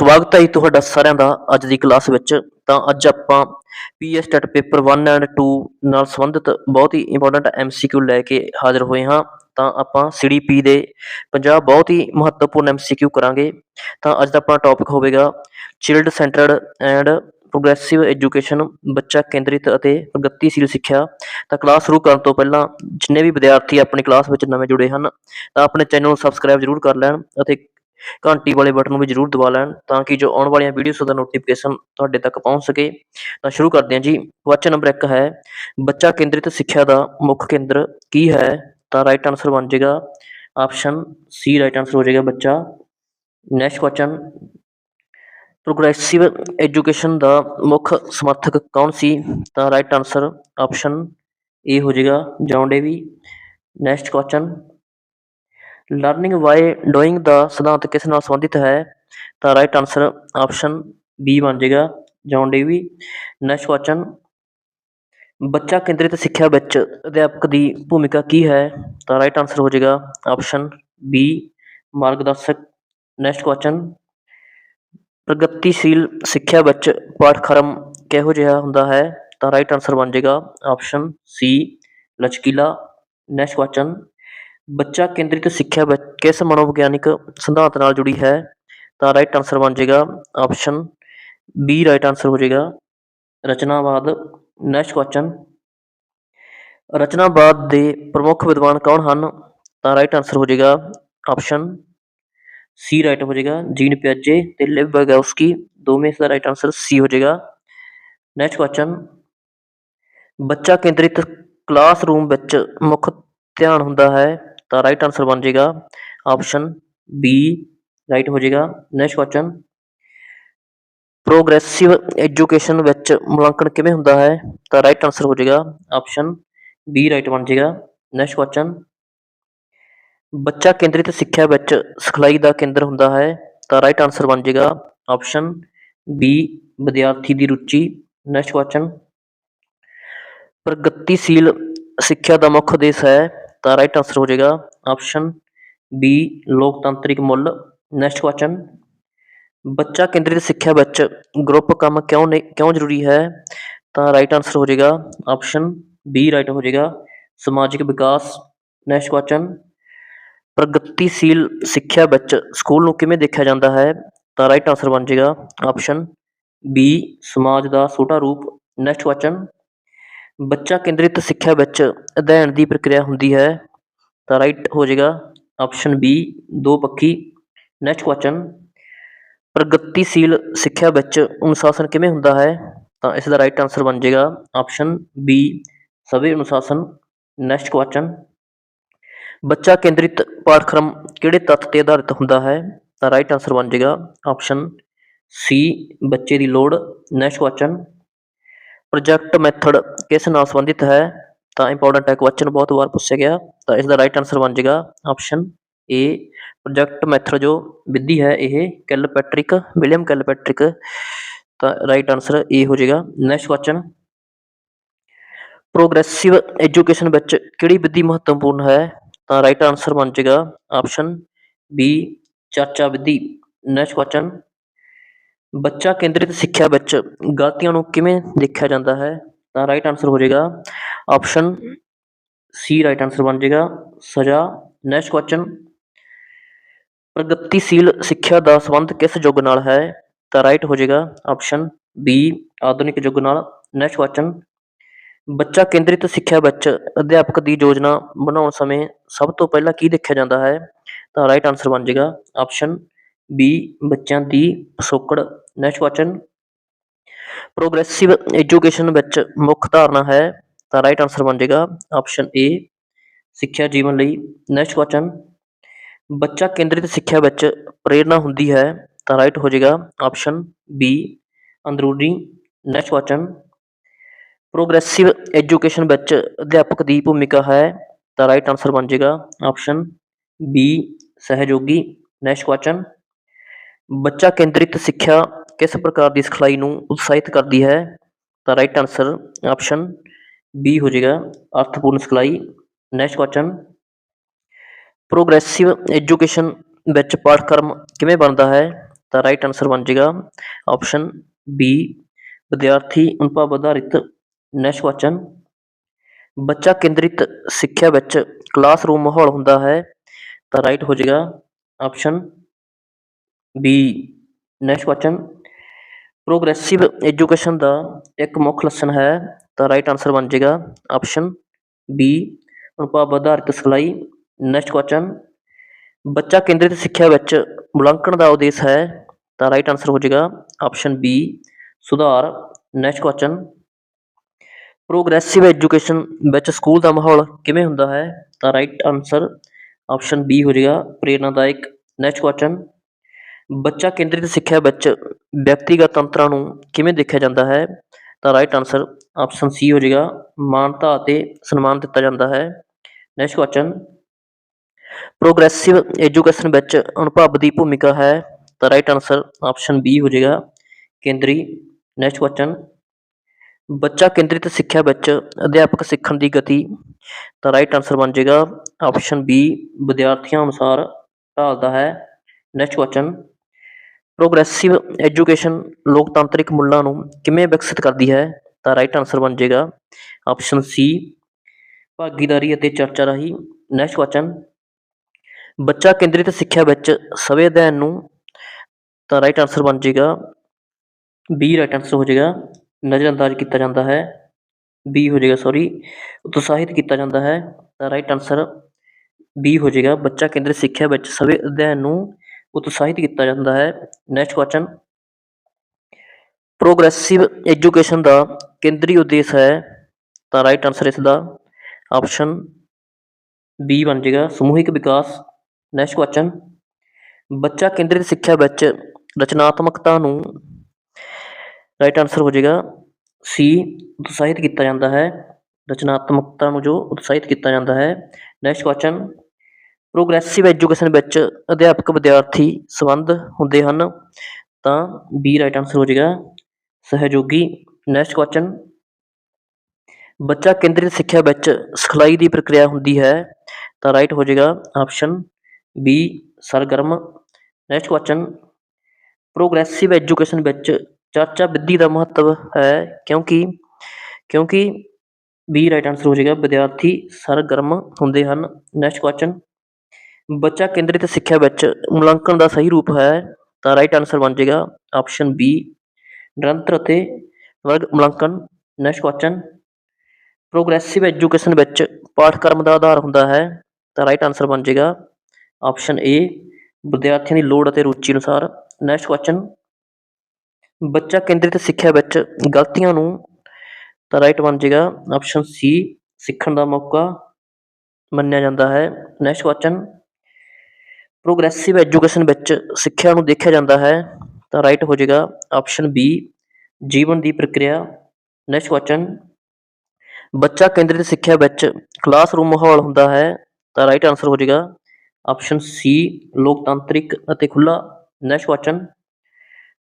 ਸਵਾਗਤ ਹੈ ਜੀ ਤੁਹਾਡਾ ਸਾਰਿਆਂ ਦਾ ਅੱਜ ਦੀ ਕਲਾਸ ਵਿੱਚ। ਤਾਂ ਅੱਜ ਆਪਾਂ ਪੀਐਸ ਟੈਟ ਪੇਪਰ 1 ਐਂਡ 2 ਨਾਲ ਸੰਬੰਧਿਤ ਬਹੁਤ ਹੀ ਇੰਪੋਰਟੈਂਟ ਐਮਸੀਕਿਊ ਲੈ ਕੇ ਹਾਜ਼ਰ ਹੋਏ ਹਾਂ। ਤਾਂ ਆਪਾਂ ਸੀਡੀਪੀ ਦੇ 50 ਬਹੁਤ ਹੀ ਮਹੱਤਵਪੂਰਨ ਐਮਸੀਕਿਊ ਕਰਾਂਗੇ। ਤਾਂ ਅੱਜ ਦਾ ਆਪਣਾ ਟੌਪਿਕ ਹੋਵੇਗਾ child centred and progressive education ਬੱਚਾ ਕੇਂਦਰਿਤ ਅਤੇ ਪ੍ਰਗਤੀਸ਼ੀਲ ਸਿੱਖਿਆ। ਤਾਂ ਕਲਾਸ ਸ਼ੁਰੂ ਕਰਨ ਤੋਂ ਪਹਿਲਾਂ ਜਿੰਨੇ ਵੀ ਵਿਦਿਆਰਥੀ ਆਪਣੀ ਕਲਾਸ ਵਿੱਚ ਨਵੇਂ ਜੁੜੇ ਹਨ, ਤਾਂ ਆਪਣੇ ਚੈਨਲ ਨੂੰ ਸਬਸਕ੍ਰਾਈਬ ਜ਼ਰੂਰ ਕਰ ਲੈਣ ਅਤੇ ਘੰਟੀ ਵਾਲੇ ਬਟਨ ਨੂੰ ਵੀ ਜ਼ਰੂਰ ਦਬਾ ਲੈਣ ਤਾਂ ਕਿ ਜੋ ਆਉਣ ਵਾਲੀਆਂ ਵੀਡੀਓਜ਼ ਦਾ ਨੋਟੀਫਿਕੇਸ਼ਨ ਤੁਹਾਡੇ ਤੱਕ ਪਹੁੰਚ ਸਕੇ। ਤਾਂ ਸ਼ੁਰੂ ਕਰਦੇ ਹਾਂ ਜੀ। ਕੁਐਸਚਨ ਨੰਬਰ 1 ਹੈ, ਬੱਚਾ ਕੇਂਦਰਿਤ ਸਿੱਖਿਆ ਦਾ ਮੁੱਖ ਕੇਂਦਰ ਕੀ ਹੈ? ਤਾਂ ਰਾਈਟ ਆਨਸਰ ਬਣ ਜਾਏਗਾ ਆਪਸ਼ਨ ਸੀ ਰਾਈਟ ਆਨਸਰ ਹੋ ਜਾਏਗਾ ਬੱਚਾ। ਨੈਕਸਟ ਕੁਐਸਚਨ ਪ੍ਰੋਗਰੈਸਿਵ ਐਜੂਕੇਸ਼ਨ ਦਾ ਮੁੱਖ ਸਮਰਥਕ ਕੌਣ ਸੀ? ਤਾਂ ਰਾਈਟ ਆਨਸਰ ਆਪਸ਼ਨ ਏ ਹੋ ਜਾਏਗਾ John Dewey next question learning by doing ਦਾ ਸਿਧਾਂਤ ਕਿਸ ਨਾਲ ਸੰਬੰਧਿਤ ਹੈ? ਤਾਂ ਰਾਈਟ ਆਨਸਰ ਆਪਸ਼ਨ ਬੀ ਬਣ ਜਾਏਗਾ। ਜੌਨ ਡੇਵੀ ਨੈਕਸਟ ਕੁਐਸਚਨ ਬੱਚਾ ਕੇਂਦਰਿਤ ਸਿੱਖਿਆ ਵਿੱਚ ਅਧਿਆਪਕ ਦੀ ਭੂਮਿਕਾ ਕੀ ਹੈ? ਤਾਂ ਰਾਈਟ ਆਨਸਰ ਹੋ ਜਾਏਗਾ ਆਪਸ਼ਨ ਬੀ ਮਾਰਗਦਰਸ਼ਕ। ਨੈਕਸਟ ਕੁਐਸਚਨ ਪ੍ਰਗਤੀਸ਼ੀਲ ਸਿੱਖਿਆ ਵਿੱਚ ਪਾਠਕ੍ਰਮ ਕਿਹੋ ਜਿਹਾ ਹੁੰਦਾ ਹੈ? ਤਾਂ ਰਾਈਟ ਆਨਸਰ ਬਣ ਜਾਏਗਾ ਆਪਸ਼ਨ ਸੀ ਲਚਕੀਲਾ। ਨੈਕਸਟ ਕੁਐਸਚਨ ਬੱਚਾ ਕੇਂਦਰਿਤ ਸਿੱਖਿਆ ਵਿੱਚ ਕਿਸ ਮਨੋਵਿਗਿਆਨਿਕ ਸਿਧਾਂਤ ਨਾਲ ਜੁੜੀ ਹੈ? ਤਾਂ ਰਾਈਟ ਆਨਸਰ ਬਣ ਜਾਏਗਾ ਆਪਸ਼ਨ ਬੀ ਰਾਈਟ ਆਨਸਰ ਹੋ ਜਾਏਗਾ। ਰਚਨਾਵਾਦ ਨੈਕਸਟ ਕੁਐਸਚਨ ਰਚਨਾਵਾਦ ਦੇ ਪ੍ਰਮੁੱਖ ਵਿਦਵਾਨ ਕੌਣ ਹਨ? ਤਾਂ ਰਾਈਟ ਆਨਸਰ ਹੋ ਜਾਏਗਾ ਆਪਸ਼ਨ ਸੀ ਰਾਈਟ ਹੋ ਜਾਏਗਾ, ਜੀਨ ਪਿਆਜੇ ਤੇ ਲਿਵ ਵੈਗੋਸਕੀ ਦੋਵੇਂ ਇਸ ਦਾ ਰਾਈਟ ਆਨਸਰ ਸੀ ਹੋ ਜਾਏਗਾ। ਨੈਕਸਟ ਕੁਐਸਚਨ ਬੱਚਾ ਕੇਂਦਰਿਤ ਕਲਾਸਰੂਮ ਵਿੱਚ ਮੁੱਖ ਧਿਆਨ ਹੁੰਦਾ ਹੈ। ਤਾਂ ਰਾਈਟ ਆਨਸਰ ਬਣ ਜਾਏਗਾ ਆਪਸ਼ਨ ਬੀ ਰਾਈਟ ਹੋ ਜਾਏਗਾ। ਨੈਕਸਟ ਕੁਐਸਚਨ ਪ੍ਰੋਗਰੈਸਿਵ ਐਜੂਕੇਸ਼ਨ ਵਿੱਚ ਮੁਲਾਂਕਣ ਕਿਵੇਂ ਹੁੰਦਾ ਹੈ? ਤਾਂ ਰਾਈਟ ਆਨਸਰ ਹੋ ਜਾਏਗਾ ਆਪਸ਼ਨ ਬੀ ਰਾਈਟ ਬਣ ਜਾਏਗਾ। ਨੈਕਸਟ ਕੁਐਸਚਨ ਬੱਚਾ ਕੇਂਦਰਿਤ ਸਿੱਖਿਆ ਵਿੱਚ ਸਿਖਲਾਈ ਦਾ ਕੇਂਦਰ ਹੁੰਦਾ ਹੈ, ਤਾਂ ਰਾਈਟ ਆਨਸਰ ਬਣ ਜਾਏਗਾ ਆਪਸ਼ਨ ਬੀ ਵਿਦਿਆਰਥੀ ਦੀ ਰੁਚੀ। ਨੈਕਸਟ ਕੁਐਸਚਨ ਪ੍ਰਗਤੀਸ਼ੀਲ ਸਿੱਖਿਆ ਦਾ ਮੁੱਖ ਉਦੇਸ਼ ਹੈ ਤਾਂ ਰਾਈਟ ਆਨਸਰ ਹੋ ਜਾਏਗਾ ਆਪਸ਼ਨ ਬੀ ਲੋਕਤੰਤਰਿਕ ਮੁੱਲ। ਨੈਕਸਟ ਕੁਐਸਚਨ ਬੱਚਾ ਕੇਂਦਰਿਤ ਸਿੱਖਿਆ ਵਿੱਚ ਗਰੁੱਪ ਕੰਮ ਕਿਉਂ ਨਹੀਂ, ਕਿਉਂ ਜ਼ਰੂਰੀ ਹੈ? ਤਾਂ ਰਾਈਟ ਆਨਸਰ ਹੋ ਜਾਏਗਾ ਆਪਸ਼ਨ ਬੀ ਰਾਈਟ ਹੋ ਜਾਏਗਾ ਸਮਾਜਿਕ ਵਿਕਾਸ। ਨੈਕਸਟ ਕੁਐਸਚਨ ਪ੍ਰਗਤੀਸ਼ੀਲ ਸਿੱਖਿਆ ਵਿੱਚ ਸਕੂਲ ਨੂੰ ਕਿਵੇਂ ਦੇਖਿਆ ਜਾਂਦਾ ਹੈ? ਤਾਂ ਰਾਈਟ ਆਨਸਰ ਬਣ ਜਾਏਗਾ ਆਪਸ਼ਨ ਬੀ ਸਮਾਜ ਦਾ ਛੋਟਾ ਰੂਪ। ਨੈਕਸਟ ਕੁਐਸਚਨ ਬੱਚਾ ਕੇਂਦਰਿਤ ਸਿੱਖਿਆ ਵਿੱਚ ਅਧਿਐਨ ਦੀ ਪ੍ਰਕਿਰਿਆ ਹੁੰਦੀ ਹੈ, ਤਾਂ ਰਾਈਟ ਹੋ ਜਾਏਗਾ ਆਪਸ਼ਨ ਬੀ ਦੋ ਪੱਖੀ। ਨੈਕਸਟ ਕੁਐਸਚਨ ਪ੍ਰਗਤੀਸ਼ੀਲ ਸਿੱਖਿਆ ਵਿੱਚ ਅਨੁਸ਼ਾਸਨ ਕਿਵੇਂ ਹੁੰਦਾ ਹੈ? ਤਾਂ ਇਸ ਦਾ ਰਾਈਟ ਆਨਸਰ ਬਣ ਜਾਏਗਾ ਆਪਸ਼ਨ ਬੀ ਸਵੈ ਅਨੁਸ਼ਾਸਨ। ਨੈਕਸਟ ਕੁਐਸਚਨ ਬੱਚਾ ਕੇਂਦਰਿਤ ਪਾਠਕ੍ਰਮ ਕਿਹੜੇ ਤੱਤ ਤੇ ਆਧਾਰਿਤ ਹੁੰਦਾ ਹੈ? ਤਾਂ ਰਾਈਟ ਆਨਸਰ ਬਣ ਜਾਏਗਾ ਆਪਸ਼ਨ ਸੀ ਬੱਚੇ ਦੀ ਲੋੜ। ਨੈਕਸਟ ਕੁਐਸਚਨ ਪ੍ਰੋਜੈਕਟ ਮੈਥਡ ਕਿਸ ਨਾਲ ਸੰਬੰਧਿਤ ਹੈ? ਤਾਂ ਇੰਪੋਰਟੈਂਟ ਹੈ ਕੁਐਸਚਨ ਬਹੁਤ ਵਾਰ ਪੁੱਛਿਆ ਗਿਆ। ਤਾਂ ਇਸ ਦਾ ਰਾਈਟ ਆਨਸਰ ਬਣ ਜਾਏਗਾ ਆਪਸ਼ਨ ਏ ਪ੍ਰੋਜੈਕਟ ਮੈਥਡ ਜੋ ਵਿਧੀ ਹੈ ਇਹ ਕੈਲਪੈਟ੍ਰਿਕ ਵਿਲੀਅਮ ਕੈਲਪੈਟ੍ਰਿਕ ਤਾਂ ਰਾਈਟ ਆਨਸਰ ਏ ਹੋ ਜਾਏਗਾ। ਨੈਕਸਟ ਕੁਐਸਚਨ ਪ੍ਰੋਗਰੈਸਿਵ ਐਜੂਕੇਸ਼ਨ ਵਿੱਚ ਕਿਹੜੀ ਵਿਧੀ ਮਹੱਤਵਪੂਰਨ ਹੈ? ਤਾਂ ਰਾਈਟ ਆਨਸਰ ਬਣ ਜਾਏਗਾ ਆਪਸ਼ਨ ਬੀ ਚਰਚਾ ਵਿਧੀ। ਨੈਕਸਟ ਕੁਐਸਚਨ ਬੱਚਾ ਕੇਂਦਰਿਤ ਸਿੱਖਿਆ ਵਿੱਚ ਗਲਤੀਆਂ ਨੂੰ ਕਿਵੇਂ ਦੇਖਿਆ ਜਾਂਦਾ ਹੈ, ਤਾਂ ਰਾਈਟ ਆਨਸਰ ਹੋ ਜਾਏਗਾ ਆਪਸ਼ਨ ਸੀ ਰਾਈਟ ਆਨਸਰ ਬਣ ਜਾਏਗਾ ਸਜ਼ਾ ਨੈਕਸਟ ਕੁਐਸਚਨ ਪ੍ਰਗਤੀਸ਼ੀਲ ਸਿੱਖਿਆ ਦਾ ਸੰਬੰਧ ਕਿਸ ਯੁੱਗ ਨਾਲ ਹੈ, ਤਾਂ ਰਾਈਟ ਹੋ ਜਾਏਗਾ ਆਪਸ਼ਨ ਬੀ ਆਧੁਨਿਕ ਯੁੱਗ ਨਾਲ ਨੈਕਸਟ ਕੁਐਸਚਨ ਬੱਚਾ ਕੇਂਦਰਿਤ ਸਿੱਖਿਆ ਵਿੱਚ ਅਧਿਆਪਕ ਦੀ ਯੋਜਨਾ ਬਣਾਉਣ ਸਮੇਂ ਸਭ ਤੋਂ ਪਹਿਲਾਂ ਕੀ ਦੇਖਿਆ ਜਾਂਦਾ ਹੈ, ਤਾਂ ਰਾਈਟ ਆਨਸਰ ਬਣ ਜਾਏਗਾ ਆਪਸ਼ਨ ਬੀ ਬੱਚਿਆਂ ਦੀ ਪਿਛੋਕੜ ਨੈਕਸਟ ਕੁਐਸਚਨ ਪ੍ਰੋਗਰੈਸਿਵ ਐਜੂਕੇਸ਼ਨ ਵਿੱਚ ਮੁੱਖ ਧਾਰਨਾ ਹੈ, ਤਾਂ ਰਾਈਟ ਆਨਸਰ ਬਣ ਜਾਏਗਾ ਆਪਸ਼ਨ ਏ ਸਿੱਖਿਆ ਜੀਵਨ ਲਈ ਨੈਕਸਟ ਕੁਐਸਚਨ ਬੱਚਾ ਕੇਂਦਰਿਤ ਸਿੱਖਿਆ ਵਿੱਚ ਪ੍ਰੇਰਨਾ ਹੁੰਦੀ ਹੈ, ਤਾਂ ਰਾਈਟ ਹੋ ਜਾਏਗਾ ਆਪਸ਼ਨ ਬੀ ਅੰਦਰੂਨੀ ਨੈਕਸਟ ਕੁਐਸਚਨ ਪ੍ਰੋਗਰੈਸਿਵ ਐਜੂਕੇਸ਼ਨ ਵਿੱਚ ਅਧਿਆਪਕ ਦੀ ਭੂਮਿਕਾ ਹੈ, ਤਾਂ ਰਾਈਟ ਆਨਸਰ ਬਣ ਜਾਏਗਾ ਆਪਸ਼ਨ ਬੀ ਸਹਿਯੋਗੀ ਨੈਕਸਟ ਕੁਐਸਚਨ ਬੱਚਾ ਕੇਂਦਰਿਤ ਸਿੱਖਿਆ ਕਿਸ ਪ੍ਰਕਾਰ ਦੀ ਸਿਖਲਾਈ ਨੂੰ ਉਤਸ਼ਾਹਿਤ ਕਰਦੀ ਹੈ? ਤਾਂ ਰਾਈਟ ਆਨਸਰ ਆਪਸ਼ਨ ਬੀ ਹੋ ਜਾਏਗਾ, ਅਰਥਪੂਰਨ ਸਿਖਲਾਈ। ਨੈਕਸਟ ਕੁਐਸਚਨ ਪ੍ਰੋਗਰੈਸਿਵ ਐਜੂਕੇਸ਼ਨ ਵਿੱਚ ਪਾਠਕ੍ਰਮ ਕਿਵੇਂ ਬਣਦਾ ਹੈ? ਤਾਂ ਰਾਈਟ ਆਨਸਰ ਬਣ ਜਾਏਗਾ ਆਪਸ਼ਨ ਬੀ ਵਿਦਿਆਰਥੀ ਅਨੁਭਵ ਆਧਾਰਿਤ ਨੈਕਸਟ ਕੁਐਸਚਨ ਬੱਚਾ ਕੇਂਦਰਿਤ ਸਿੱਖਿਆ ਵਿੱਚ ਕਲਾਸਰੂਮ ਮਾਹੌਲ ਹੁੰਦਾ ਹੈ, ਤਾਂ ਰਾਈਟ ਹੋ ਜਾਏਗਾ option B next question progressive education ਦਾ ਇੱਕ ਮੁੱਖ ਲੱਛਣ ਹੈ, ਤਾਂ ਰਾਈਟ ਆਨਸਰ ਬਣ ਜਾਏਗਾ ਆਪਸ਼ਨ ਬੀ ਅਨੁਭਵ ਆਧਾਰਿਤ ਸਿਖਲਾਈ ਨੈਕਸਟ ਕੁਐਸਚਨ ਬੱਚਾ ਕੇਂਦਰਿਤ ਸਿੱਖਿਆ ਵਿੱਚ ਮੁਲਾਂਕਣ ਦਾ ਉਦੇਸ਼ ਹੈ, ਤਾਂ ਰਾਈਟ ਆਨਸਰ ਹੋ ਜਾਏਗਾ ਆਪਸ਼ਨ ਬੀ ਸੁਧਾਰ ਨੈਕਸਟ ਕੁਐਸਚਨ ਪ੍ਰੋਗਰੈਸਿਵ ਐਜੂਕੇਸ਼ਨ ਵਿੱਚ ਸਕੂਲ ਦਾ ਮਾਹੌਲ ਕਿਵੇਂ ਹੁੰਦਾ ਹੈ, ਤਾਂ ਰਾਈਟ ਆਨਸਰ ਆਪਸ਼ਨ ਬੀ ਹੋ ਜਾਏਗਾ, ਪ੍ਰੇਰਨਾਦਾਇਕ ਨੈਕਸਟ ਕੁਐਸਚਨ ਬੱਚਾ ਕੇਂਦਰਿਤ ਸਿੱਖਿਆ ਵਿੱਚ ਵਿਅਕਤੀਗਤ ਅੰਤਰਾਂ ਨੂੰ ਕਿਵੇਂ ਦੇਖਿਆ ਜਾਂਦਾ ਹੈ? ਤਾਂ ਰਾਈਟ ਆਨਸਰ ਆਪਸ਼ਨ ਸੀ ਹੋ ਜਾਏਗਾ। ਮਾਨਤਾ ਅਤੇ ਸਨਮਾਨ ਦਿੱਤਾ ਜਾਂਦਾ ਹੈ। ਨੈਕਸਟ ਕੁਐਸਚਨ ਪ੍ਰੋਗਰੈਸਿਵ ਐਜੂਕੇਸ਼ਨ ਵਿੱਚ ਅਨੁਭਵ ਦੀ ਭੂਮਿਕਾ ਹੈ। ਤਾਂ ਰਾਈਟ ਆਨਸਰ ਆਪਸ਼ਨ ਬੀ ਹੋ ਜਾਏਗਾ। ਕੇਂਦਰੀ। ਨੈਕਸਟ ਕੁਐਸਚਨ ਬੱਚਾ ਕੇਂਦਰਿਤ ਸਿੱਖਿਆ ਵਿੱਚ ਅਧਿਆਪਕ ਸਿੱਖਣ ਦੀ ਗਤੀ। ਤਾਂ ਰਾਈਟ ਆਨਸਰ ਬਣ ਜਾਏਗਾ। ਆਪਸ਼ਨ ਬੀ ਵਿਦਿਆਰਥੀਆਂ ਅਨੁਸਾਰ ਢਾਲਦਾ ਹੈ। ਨੈਕਸਟ ਕੁਐਸਚਨ ਪ੍ਰੋਗਰੈਸਿਵ ਐਜੂਕੇਸ਼ਨ ਲੋਕਤਾਂਤਰਿਕ ਮੁੱਲਾਂ ਨੂੰ ਕਿਵੇਂ ਵਿਕਸਿਤ ਕਰਦੀ ਹੈ, ਤਾਂ ਰਾਈਟ ਆਨਸਰ ਬਣ ਜਾਏਗਾ ਆਪਸ਼ਨ ਸੀ ਭਾਗੀਦਾਰੀ ਅਤੇ ਚਰਚਾ ਰਾਹੀਂ। ਨੈਕਸਟ ਕੁਐਸਚਨ ਬੱਚਾ ਕੇਂਦਰਿਤ ਸਿੱਖਿਆ ਵਿੱਚ ਸਵੇ ਅਧਿਐਨ ਨੂੰ, ਤਾਂ ਰਾਈਟ ਆਨਸਰ ਬਣ ਜਾਏਗਾ ਬੀ ਰਾਈਟ ਆਨਸਰ ਹੋ ਜਾਏਗਾ। ਨਜ਼ਰਅੰਦਾਜ਼ ਕੀਤਾ ਜਾਂਦਾ ਹੈ ਬੀ ਹੋ ਜਾਏਗਾ ਸੌਰੀ ਉਤਸ਼ਾਹਿਤ ਕੀਤਾ ਜਾਂਦਾ ਹੈ, ਤਾਂ ਰਾਈਟ ਆਨਸਰ ਬੀ ਹੋ ਜਾਏਗਾ। ਬੱਚਾ ਕੇਂਦਰਿਤ ਸਿੱਖਿਆ ਵਿੱਚ ਸਵੇ ਅਧਿਐਨ ਨੂੰ ਉਤਸ਼ਾਹਿਤ ਕੀਤਾ ਜਾਂਦਾ ਹੈ। ਨੈਕਸਟ ਕੁਐਸਚਨ ਪ੍ਰੋਗਰੈਸਿਵ ਐਜੂਕੇਸ਼ਨ ਦਾ ਕੇਂਦਰੀ ਉਦੇਸ਼ ਹੈ ਤਾਂ ਰਾਈਟ ਆਨਸਰ ਇਸ ਦਾ। ਆਪਸ਼ਨ ਬੀ ਬਣ ਜਾਏਗਾ, ਸਮੂਹਿਕ ਵਿਕਾਸ। ਨੈਕਸਟ ਕੁਐਸਚਨ ਬੱਚਾ ਕੇਂਦਰਿਤ ਸਿੱਖਿਆ ਵਿੱਚ ਰਚਨਾਤਮਕਤਾ ਨੂੰ ਰਾਈਟ ਆਨਸਰ ਹੋ ਜਾਏਗਾ। ਸੀ ਉਤਸ਼ਾਹਿਤ ਕੀਤਾ ਜਾਂਦਾ ਹੈ। ਰਚਨਾਤਮਕਤਾ ਨੂੰ ਜੋ ਉਤਸ਼ਾਹਿਤ ਕੀਤਾ ਜਾਂਦਾ ਹੈ। ਨੈਕਸਟ ਕੁਐਸਚਨ ਪ੍ਰੋਗਰੈਸਿਵ ਐਜੂਕੇਸ਼ਨ ਵਿੱਚ ਅਧਿਆਪਕ ਵਿਦਿਆਰਥੀ ਸੰਬੰਧ ਹੁੰਦੇ ਹਨ, ਤਾਂ ਬੀ ਰਾਈਟ ਆਨਸਰ ਹੋ ਜਾਏਗਾ ਸਹਿਯੋਗੀ। ਨੈਕਸਟ ਕੁਐਸਚਨ ਬੱਚਾ ਕੇਂਦਰਿਤ ਸਿੱਖਿਆ ਵਿੱਚ ਸਿਖਲਾਈ ਦੀ ਪ੍ਰਕਿਰਿਆ ਹੁੰਦੀ ਹੈ, ਤਾਂ ਰਾਈਟ ਹੋ ਜਾਏਗਾ ਆਪਸ਼ਨ ਬੀ ਸਰਗਰਮ। ਨੈਕਸਟ ਕੁਐਸਚਨ ਪ੍ਰੋਗਰੈਸਿਵ ਐਜੂਕੇਸ਼ਨ ਵਿੱਚ ਚਰਚਾ ਵਿਧੀ ਦਾ ਮਹੱਤਵ ਹੈ ਕਿਉਂਕਿ ਕਿਉਂਕਿ ਬੀ ਰਾਈਟ ਆਨਸਰ ਹੋ ਜਾਏਗਾ, ਵਿਦਿਆਰਥੀ ਸਰਗਰਮ ਹੁੰਦੇ ਹਨ। ਨੈਕਸਟ ਕੁਐਸਚਨ ਬੱਚਾ ਕੇਂਦਰਿਤ ਸਿੱਖਿਆ ਵਿੱਚ ਮੁਲਾਂਕਣ ਦਾ ਸਹੀ ਰੂਪ ਹੈ, ਤਾਂ ਰਾਈਟ ਆਨਸਰ ਬਣ ਜਾਏਗਾ ਆਪਸ਼ਨ ਬੀ ਨਿਰੰਤਰ ਅਤੇ ਵਰਗ ਮੁਲਾਂਕਣ ਨੈਕਸਟ ਕੁਐਸਚਨ ਪ੍ਰੋਗਰੈਸਿਵ ਐਜੂਕੇਸ਼ਨ ਵਿੱਚ ਪਾਠਕ੍ਰਮ ਦਾ ਆਧਾਰ ਹੁੰਦਾ ਹੈ, ਤਾਂ ਰਾਈਟ ਆਨਸਰ ਬਣ ਜਾਏਗਾ ਆਪਸ਼ਨ ਏ ਵਿਦਿਆਰਥੀਆਂ ਦੀ ਲੋੜ ਅਤੇ ਰੁਚੀ ਅਨੁਸਾਰ ਨੈਕਸਟ ਕੁਐਸਚਨ ਬੱਚਾ ਕੇਂਦਰਿਤ ਸਿੱਖਿਆ ਵਿੱਚ ਗਲਤੀਆਂ ਨੂੰ, ਤਾਂ ਰਾਈਟ ਬਣ ਜਾਏਗਾ ਆਪਸ਼ਨ ਸੀ ਸਿੱਖਣ ਦਾ ਮੌਕਾ ਮੰਨਿਆ ਜਾਂਦਾ ਹੈ ਨੈਕਸਟ ਕੁਐਸਚਨ ਪ੍ਰੋਗਰੈਸਿਵ ਐਜੂਕੇਸ਼ਨ ਵਿੱਚ ਸਿੱਖਿਆ ਨੂੰ ਦੇਖਿਆ ਜਾਂਦਾ ਹੈ, ਤਾਂ ਰਾਈਟ ਹੋ ਜਾਏਗਾ ਆਪਸ਼ਨ ਬੀ ਜੀਵਨ ਦੀ ਪ੍ਰਕਿਰਿਆ ਨੈਕਸਟ ਕੁਐਸਚਨ ਬੱਚਾ ਕੇਂਦਰਿਤ ਸਿੱਖਿਆ ਵਿੱਚ ਕਲਾਸਰੂਮ ਮਾਹੌਲ ਹੁੰਦਾ ਹੈ, ਤਾਂ ਰਾਈਟ ਆਨਸਰ ਹੋ ਜਾਏਗਾ ਆਪਸ਼ਨ ਸੀ ਲੋਕਤਾਂਤਰਿਕ ਅਤੇ ਖੁੱਲਾ ਨੈਕਸਟ ਕੁਐਸਚਨ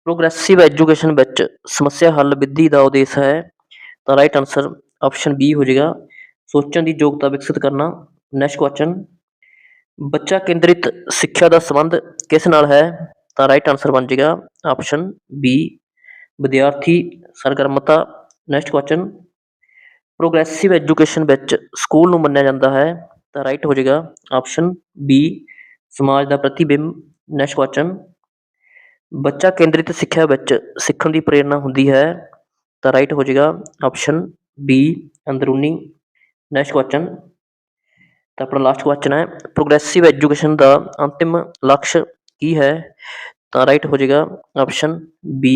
ਪ੍ਰੋਗਰੈਸਿਵ ਐਜੂਕੇਸ਼ਨ ਵਿੱਚ ਸਮੱਸਿਆ ਹੱਲ ਵਿਧੀ ਦਾ ਉਦੇਸ਼ ਹੈ, ਤਾਂ ਰਾਈਟ ਆਨਸਰ ਆਪਸ਼ਨ ਬੀ ਹੋ ਜਾਏਗਾ ਸੋਚਣ ਦੀ ਯੋਗਤਾ ਵਿਕਸਿਤ ਕਰਨਾ ਨੈਕਸਟ ਕੁਐਸਚਨ ਬੱਚਾ ਕੇਂਦਰਿਤ ਸਿੱਖਿਆ ਦਾ ਸੰਬੰਧ ਕਿਸ ਨਾਲ ਹੈ? ਤਾਂ ਰਾਈਟ ਆਨਸਰ ਬਣ ਜਾਏਗਾ ਆਪਸ਼ਨ ਬੀ ਵਿਦਿਆਰਥੀ ਸਰਗਰਮਤਾ। ਨੈਕਸਟ ਕੁਐਸਚਨ ਪ੍ਰੋਗਰੈਸਿਵ ਐਜੂਕੇਸ਼ਨ ਵਿੱਚ ਸਕੂਲ ਨੂੰ ਮੰਨਿਆ ਜਾਂਦਾ ਹੈ, ਤਾਂ ਰਾਈਟ ਹੋ ਜਾਏਗਾ ਆਪਸ਼ਨ ਬੀ ਸਮਾਜ ਦਾ ਪ੍ਰਤੀਬਿੰਬ। ਨੈਕਸਟ ਕੁਐਸਚਨ ਬੱਚਾ ਕੇਂਦਰਿਤ ਸਿੱਖਿਆ ਵਿੱਚ ਸਿੱਖਣ ਦੀ ਪ੍ਰੇਰਨਾ ਹੁੰਦੀ ਹੈ, ਤਾਂ ਰਾਈਟ ਹੋ ਜਾਏਗਾ ਆਪਸ਼ਨ ਬੀ ਅੰਦਰੂਨੀ। ਨੈਕਸਟ ਕੁਐਸਚਨ ਤਾਂ ਆਪਣਾ ਲਾਸਟ ਕੁਐਸਚਨ ਹੈ ਪ੍ਰੋਗਰੈਸਿਵ ਐਜੂਕੇਸ਼ਨ ਦਾ ਅੰਤਿਮ ਲਕਸ਼ ਕੀ ਹੈ? ਤਾਂ ਰਾਈਟ ਹੋ ਜਾਏਗਾ ਆਪਸ਼ਨ ਬੀ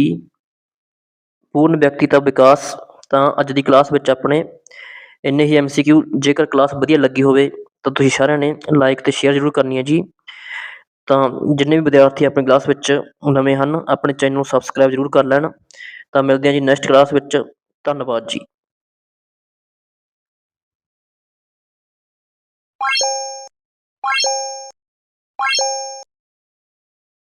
ਪੂਰਨ ਵਿਅਕਤੀਤਵ ਵਿਕਾਸ, ਤਾਂ ਅੱਜ ਦੀ ਕਲਾਸ ਵਿੱਚ ਆਪਣੇ ਇੰਨੇ ਹੀ ਐਮਸੀਕਿਊ ਜੇਕਰ ਕਲਾਸ ਵਧੀਆ ਲੱਗੀ ਹੋਵੇ ਤਾਂ ਤੁਸੀਂ ਸਾਰਿਆਂ ਨੇ ਲਾਈਕ ਤੇ ਸ਼ੇਅਰ ਜ਼ਰੂਰ ਕਰਨੀ ਹੈ ਜੀ। ਤਾਂ ਜਿੰਨੇ ਵੀ ਵਿਦਿਆਰਥੀ ਆਪਣੀ ਕਲਾਸ ਵਿੱਚ ਨਵੇਂ ਹਨ, ਆਪਣੇ ਚੈਨਲ ਨੂੰ ਸਬਸਕ੍ਰਾਈਬ ਜ਼ਰੂਰ ਕਰ ਲੈਣ। ਤਾਂ ਮਿਲਦੇ ਹਾਂ ਜੀ ਨੈਕਸਟ ਕਲਾਸ ਵਿੱਚ, ਧੰਨਵਾਦ ਜੀ।